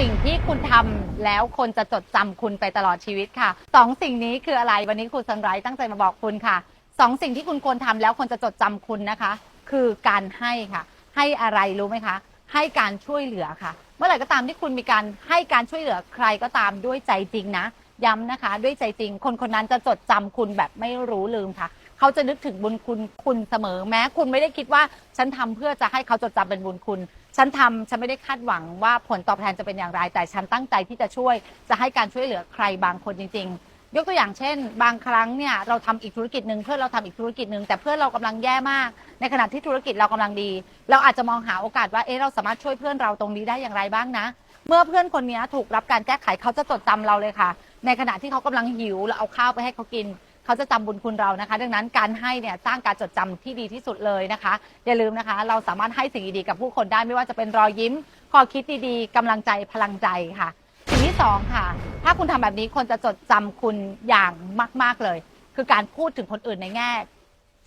สิ่งที่คุณทำแล้วคนจะจดจำคุณไปตลอดชีวิตค่ะสองสิ่งนี้คืออะไรวันนี้ครูสันไรตั้งใจมาบอกคุณค่ะสองสิ่งที่คุณควรทำแล้วคนจะจดจำคุณนะคะ คือการให้ค่ะ ให้อะไรรู้ไหมคะ ให้การช่วยเหลือค่ะ เมื่อไหร่ก็ตามที่คุณมีการให้การช่วยเหลือใครก็ตามด้วยใจจริงนะ ย้ำนะคะ ด้วยใจจริง คนคนนั้นจะจดจำคุณแบบไม่รู้ลืมค่ะ เขาจะนึกถึงบุญคุณคุณเสมอแม้ คุณไม่ได้คิดว่าฉันทำเพื่อจะให้เขาจดจำเป็นบุญคุณ ฉันทำฉันไม่ได้คาดหวังว่าผลตอบแทนจะเป็นอย่างไร แต่ฉันตั้งใจที่จะช่วยจะให้การช่วยเหลือใครบางคนจริง ๆยกตัวอย่างเช่น บางครั้งเนี่ยเราทำอีกธุรกิจหนึ่งเพื่อเราทำอีกธุรกิจหนึ่งแต่เพื่อนเรากำลังแย่มาก ในขณะที่ธุรกิจเรากำลังดี เราอาจจะมองหาโอกาสว่าเอ๊ะเราสามารถช่วยเพื่อนเราตรงนี้ได้อย่างไรบ้างนะ เมื่อเพื่อนคนนี้ถูกรับการแก้ไขเขาจะจดจำเราเลยค่ะ ในขณะที่เขากำลังหิวเราเอาข้าวไปให้เขากิน เขาจะจำบุญคุณเรานะคะ ดังนั้นการให้เนี่ยสร้างการจดจำที่ดีที่สุดเลยนะคะ อย่าลืมนะคะ เราสามารถให้สิ่งดีๆกับผู้คนได้ไม่ว่าจะเป็นรอยยิ้มข้อคิดดีๆกำลังใจพลังใจค่ะ สิ่งที่สองค่ะ ถ้าคุณทำแบบนี้คนจะจดจำคุณอย่างมาก ๆเลย คือการพูดถึงคนอื่นในแง่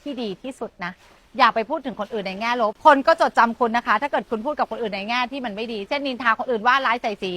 ที่ดีที่สุดนะ อย่าไปพูดถึงคนอื่นในแง่ลบ คนก็จดจำคุณนะคะ ถ้าเกิดคุณพูดกับคนอื่นในแง่ที่มันไม่ดี เช่นนินทาคนอื่นว่าร้ายใส่สี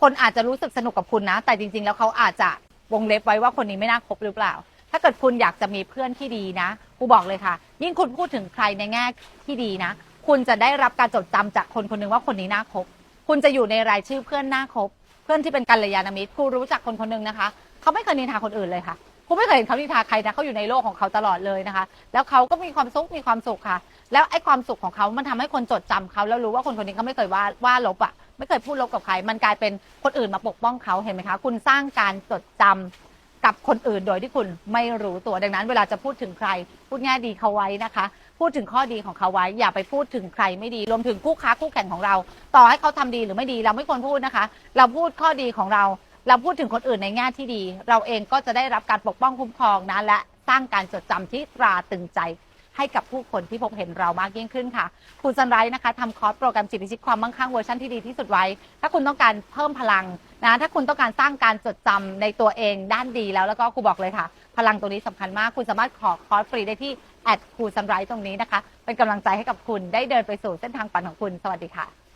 คนอาจจะรู้สึกสนุกกับคุณนะ แต่จริง ๆ แล้วเขาอาจจะวงเล็บไว้ว่าคนนี้ไม่น่าคบหรือเปล่า ถ้าเกิดคุณอยากจะมีเพื่อนที่ดีนะกูบอกเลยค่ะ ยิ่งคุณพูดถึงใครในแง่ที่ดีนะ คุณจะได้รับการจดจำจากคนคนหนึ่งว่าคนนี้น่าคบ คุณจะอยู่ในรายชื่อเพื่อนน่าคบ เพื่อนที่เป็นกัลยาณมิตรครูรู้จักคนคนหนึ่งนะคะ เขาไม่เคยนินทาคนอื่นเลยค่ะครูไม่เคยเห็นเขานินทาใครนะเขาอยู่ในโลกของเขาตลอดเลยนะคะ แล้วเขาก็มีความสุขมีความสุขค่ะ แล้วไอ้ความสุขของเขามันทำให้คนจดจำเขาแล้วรู้ว่าคนคนนี้เขาไม่เคยว่าว่าลบอะไม่เคยพูดลบกับใคร มันกลายเป็นคนอื่นมาปกป้องเขาเห็นไหมคะ คุณสร้างการจดจำ กับคนอื่นโดยที่คุณไม่รู้ตัวดังนั้น เวลาจะพูดถึงใคร พูดแง่ดีเขาไว้นะคะ พูดถึงข้อดีของเขาไว้ อย่าไปพูดถึงใครไม่ดีรวมถึงคู่ค้าคู่แข่งของเรา ต่อให้เขาทำดีหรือไม่ดีเราไม่ควรพูดนะคะ เราพูดข้อดีของเรา เราพูดถึงคนอื่นในแง่ที่ดี เราเองก็จะได้รับการปกป้องคุ้มครองนะและสร้างการจดจำที่ตราตรึงใจ ให้กับผู้คนที่พบเห็นเรามากยิ่งขึ้นค่ะคุณซันไรท์นะคะทำคอร์สโปรแกรมจิตวิชิตความมั่งคั่งเวอร์ชันที่ดีที่สุดไว้ ถ้าคุณต้องการเพิ่มพลังนะถ้าคุณต้องการสร้างการจดจำในตัวเองด้านดีแล้วแล้วก็ครูบอกเลยค่ะ พลังตรงนี้สำคัญมากคุณสามารถขอคอร์สฟรีได้ที่แอดครูซันไรท์ตรงนี้นะคะ เป็นกำลังใจให้กับคุณได้เดินไปสู่เส้นทางฝันของคุณสวัสดีค่ะ